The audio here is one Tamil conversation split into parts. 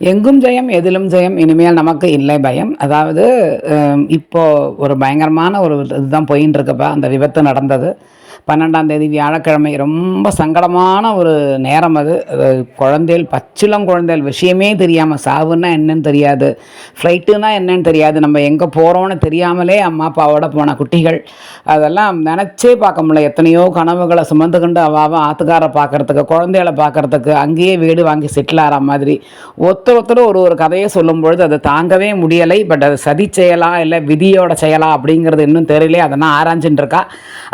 எங்கும் ஜெயம் எதிலும் ஜெயம் இனிமேல் நமக்கு இல்லை பயம். அதாவது இப்போது இப்போ ஒரு பயங்கரமான ஒரு இதுதான் போயின்னு இருக்கப்ப அந்த விபத்து நடந்தது. பன்னெண்டாம் தேதி வியாழக்கிழமை. ரொம்ப சங்கடமான ஒரு நேரம் அது. குழந்தைகள் பச்சிளம் குழந்தைகள் விஷயமே தெரியாமல் சாவுன்னா என்னன்னு தெரியாது. ஃப்ளைட்டுனா என்னன்னு தெரியாது. நம்ம எங்கே போகிறோம்னு தெரியாமலே அம்மா அப்பாவோட போன குட்டிகள். அதெல்லாம் நினச்சே பார்க்க முடியல. எத்தனையோ கனவுகளை சுமந்துக்கிண்டு அவாவ ஆத்துக்காரை பார்க்குறதுக்கு குழந்தைகளை பார்க்கறதுக்கு அங்கேயே வீடு வாங்கி செட்டில் ஆகிற மாதிரி. ஒருத்தர் ஒருத்தர் ஒரு ஒரு கதையை சொல்லும் பொழுது அதை தாங்கவே முடியலை. பட் அது சதி செயலா இல்லை விதியோட செயலா அப்படிங்கிறது இன்னும் தெரியல அதை நான் ஆராய்ஞ்சுட்டு இருக்கா.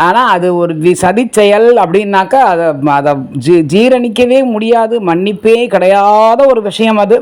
ஆனால் அது ஒரு ஒரு சதி செயல் அப்படின்னாக்கா அதை அதை ஜீ ஜீரணிக்கவே முடியாது மன்னிப்பே கிடையாத ஒரு விஷயம் அது.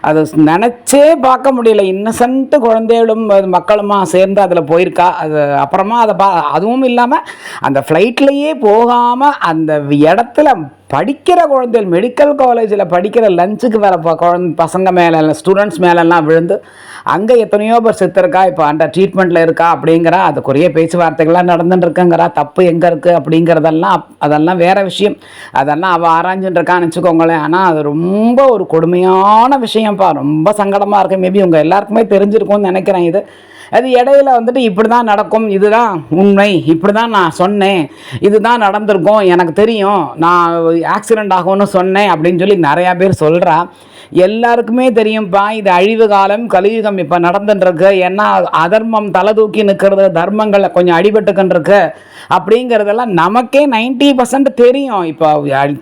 அதை நினச்சே பார்க்க முடியல. இன்னசென்ட்டு குழந்தைகளும் அது மக்களுமா சேர்ந்து அதில் போயிருக்கா? அது அப்புறமா அதை பா அதுவும் இல்லாமல் அந்த ஃப்ளைட்லேயே போகாமல் அந்த இடத்துல படிக்கிற குழந்தைகள் மெடிக்கல் காலேஜில் படிக்கிற லஞ்சுக்கு வர குழந்த பசங்க மேலே ஸ்டூடெண்ட்ஸ் மேலெல்லாம் விழுந்து அங்கே எத்தனையோ பேர் செத்துருக்கா இப்போ அந்த ட்ரீட்மெண்ட்டில் இருக்கா அப்படிங்கிறா அதுக்குரிய பேச்சுவார்த்தைகள்லாம் நடந்துட்டுருக்குங்கிறா தப்பு எங்கே இருக்குது அப்படிங்கிறதெல்லாம் அப்- அதெல்லாம் வேறு விஷயம். அதெல்லாம் அவள் ஆராய்ஞ்சுட்டுருக்கான்னு வச்சுக்கோங்களேன். ஆனால் அது ரொம்ப ஒரு கொடுமையான விஷயம்ப்பா. ரொம்ப சங்கடமாக இருக்குது மேபி உங்கள் எல்லாருக்குமே தெரிஞ்சிருக்கும்னு நினைக்கிறேன் இது. அது இடையில வந்துட்டு இப்படி தான் நடக்கும். இதுதான் உண்மை. இப்படி தான் நான் சொன்னேன். இதுதான் நடந்திருக்கும். எனக்கு தெரியும். நான் ஆக்சிடெண்ட் ஆகும்னு சொன்னேன் அப்படின்னு சொல்லி நிறையா பேர் சொல்கிறா எல்லாருக்குமே தெரியும்ப்பா இது அழிவு காலம் கலியுகம் இப்போ நடந்துட்டுருக்கு ஏன்னா அதர்மம் தலை தூக்கி நிற்கிறது தர்மங்களை கொஞ்சம் அடிபட்டுக்கின்றிருக்கு அப்படிங்கிறதெல்லாம் நமக்கே நைன்டி பர்சன்ட் தெரியும். இப்போ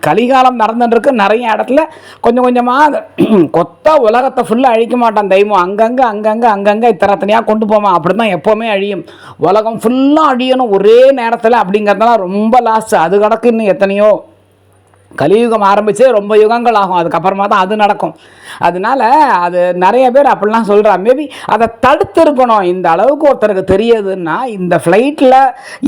கலிகாலம் நடந்துட்டுருக்கு நிறைய இடத்துல கொஞ்சம் கொஞ்சமாக கொத்த உலகத்தை ஃபுல்லாக அழிக்க மாட்டான் தெய்வம். அங்கங்கே அங்கங்கே அங்கங்கே இத்தனைத்தனையாக கொண்டு போவான். அப்படி தான் எப்போவுமே அழியும். உலகம் ஃபுல்லாக அழியணும் ஒரே நேரத்தில் அப்படிங்கிறதுலாம் ரொம்ப லாஸ்ட் அது கிடக்கு இன்னும் எத்தனையோ கலியுகம் ஆரம்பித்தே ரொம்ப யுகங்கள் ஆகும். அதுக்கப்புறமா தான் அது நடக்கும். அதனால அது நிறைய பேர் அப்படிலாம் சொல்கிறா மேபி அதை தடுத்திருக்கணும். இந்த அளவுக்கு ஒருத்தருக்கு தெரியுதுன்னா இந்த ஃப்ளைட்டில்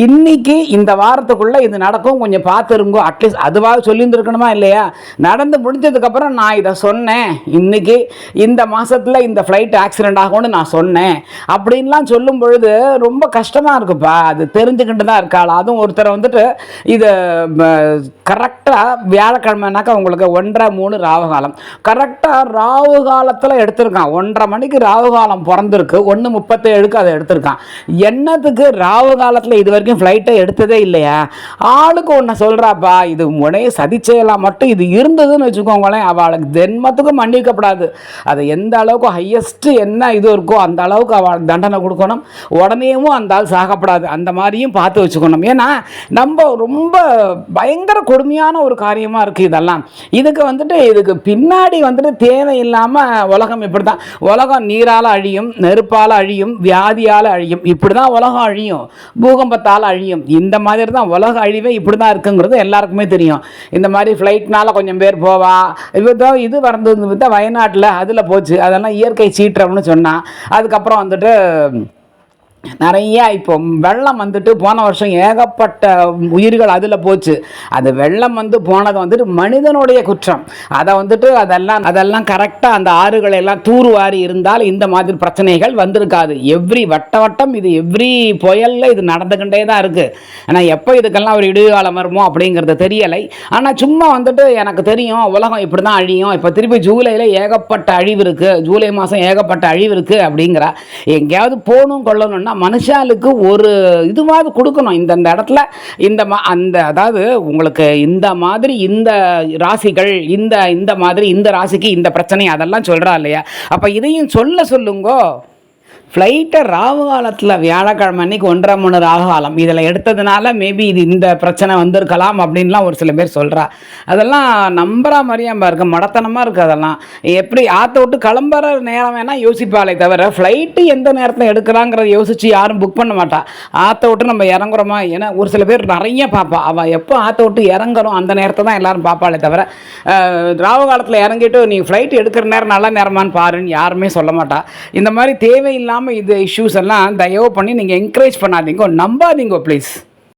இன்னைக்கு இந்த வாரத்துக்குள்ளே இது நடக்கும். கொஞ்சம் பார்த்துருங்கோ. அட்லீஸ்ட் அதுவாக சொல்லியிருந்துருக்கணுமா இல்லையா? நடந்து முடிஞ்சதுக்கப்புறம் நான் இதை சொன்னேன். இன்றைக்கி இந்த மாதத்தில் இந்த ஃப்ளைட் ஆக்சிடெண்ட் ஆகும்னு நான் சொன்னேன். அப்படின்லாம் சொல்லும் பொழுது ரொம்ப கஷ்டமாக இருக்குப்பா. அது தெரிஞ்சுக்கிட்டு தான் இருக்காள்? அதுவும் ஒருத்தரை வந்துட்டு இதை கரெக்டாக வியாழக்கிழமைனாக்கா உங்களுக்கு ஒன்றரை மூணு ராகு காலம் கரெக்டாக ராகு காலத்தில் எடுத்திருக்கான். ஒன்றரை மணிக்கு ராகு காலம் பிறந்திருக்கு. ஒன்று முப்பத்தேழுக்கு அதை எடுத்திருக்கான். என்னத்துக்கு ராகு காலத்தில் இது வரைக்கும் ஃப்ளைட்டை எடுத்ததே இல்லையா? ஆளுக்கு ஒன்று சொல்கிறாப்பா இது உடனே சதி செய்யலாம் மட்டும் இது இருந்ததுன்னு வச்சுக்கோங்களேன். அவளுக்கு ஜென்மத்துக்கும் மன்னிக்கப்படாது. அது எந்த அளவுக்கு ஹையஸ்ட்டு என்ன இது இருக்கோ அந்த அளவுக்கு அவள் தண்டனை கொடுக்கணும். உடனேவும் அந்த ஆள் சாகப்படாது. அந்த மாதிரியும் பார்த்து வச்சுக்கணும். ஏன்னா நம்ம ரொம்ப பயங்கர கொடுமையான ஒரு காரியம் காரியமாக இருக்குது இதெல்லாம். இதுக்கு வந்துட்டு இதுக்கு பின்னாடி வந்துட்டு தேவையில்லாமல் உலகம் இப்படி தான் உலகம் நீரால் அழியும் நெருப்பால் அழியும் வியாதியால் அழியும். இப்படி தான் உலகம் அழியும். பூகம்பத்தால் அழியும். இந்த மாதிரி தான் உலக அழிவே இப்படி தான் இருக்குங்கிறது எல்லாருக்குமே தெரியும். இந்த மாதிரி ஃப்ளைட்னால கொஞ்சம் பேர் போவா. இப்போ இதோ இது வந்தது வயநாட்டில் அதில் போச்சு. அதெல்லாம் இயற்கை சீற்றம்னு சொன்னான் அதுக்கப்புறம் வந்துட்டு நிறைய இப்போ வெள்ளம் வந்துட்டு போன வருஷம் ஏகப்பட்ட உயிர்கள் அதில் போச்சு. அது வெள்ளம் வந்து போனது வந்துட்டு மனிதனுடைய குற்றம். அதை வந்துட்டு அதெல்லாம் அதெல்லாம் கரெக்டாக அந்த ஆறுகளை எல்லாம் தூர்வாரி இருந்தால் இந்த மாதிரி பிரச்சனைகள் வந்திருக்காது. எவ்ரி வட்ட வட்டம் இது எவ்ரி புயலில் இது நடந்துக்கிட்டே தான் இருக்குது ஆனால் எப்போ இதுக்கெல்லாம் ஒரு இடுகாலம் வருமோ அப்படிங்கிறது தெரியலை. ஆனால் சும்மா வந்துட்டு எனக்கு தெரியும் உலகம் இப்படி தான் அழியும். இப்போ திருப்பி ஜூலையில் ஏகப்பட்ட அழிவு இருக்குது ஜூலை மாதம் ஏகப்பட்ட அழிவு இருக்குது அப்படிங்கிறா எங்கேயாவது போகணும் கொள்ளணும்னா மனுஷாளுக்கு ஒரு இதுவாவது கொடுக்கணும். இந்தந்த இடத்துல இந்த மா அந்த அதாவது உங்களுக்கு இந்த மாதிரி இந்த ராசிகள் இந்த இந்த மாதிரி இந்த ராசிக்கு இந்த பிரச்சனை அதெல்லாம் சொல்கிறா இல்லையா? அப்போ இதையும் சொல்ல சொல்லுங்கோ. ஃப்ளைட்டை ராகு காலத்தில் வியாழக்கிழமை அன்னைக்கு ஒன்றரை மூணு ராகு காலம். இதில் எடுத்ததுனால மேபி இது இந்த பிரச்சனை வந்திருக்கலாம் அப்படின்லாம் ஒரு சில பேர் சொல்கிறா அதெல்லாம் நம்புற மாதிரியாம்பா இருக்கு மடத்தனமாக இருக்குது அதெல்லாம். எப்படி ஆற்ற விட்டு கிளம்புற நேரம் வேணால் யோசிப்பாளே தவிர ஃப்ளைட்டு எந்த நேரத்தில் எடுக்கிறாங்கிறத யோசித்து யாரும் புக் பண்ண மாட்டா. ஆற்ற விட்டு நம்ம இறங்குறோமா? ஏன்னா ஒரு சில பேர் நிறைய பார்ப்பா அவள் எப்போ ஆற்ற விட்டு இறங்குறோம் அந்த நேரத்தை தான் எல்லோரும் பார்ப்பாளே தவிர அஹ், ராகு காலத்தில் இறங்கிட்டு நீ ஃப்ளைட் எடுக்கிற நேரம் நல்ல நேரமான்னு பாருன்னு யாருமே சொல்ல மாட்டா. இந்த மாதிரி தேவையில்லாமல் இது இஷ்யூஸ் எல்லாம் தயவு பண்ணி நீங்கள் என்கரேஜ் பண்ணாதீங்க. நம்பாதீங்க ப்ளீஸ்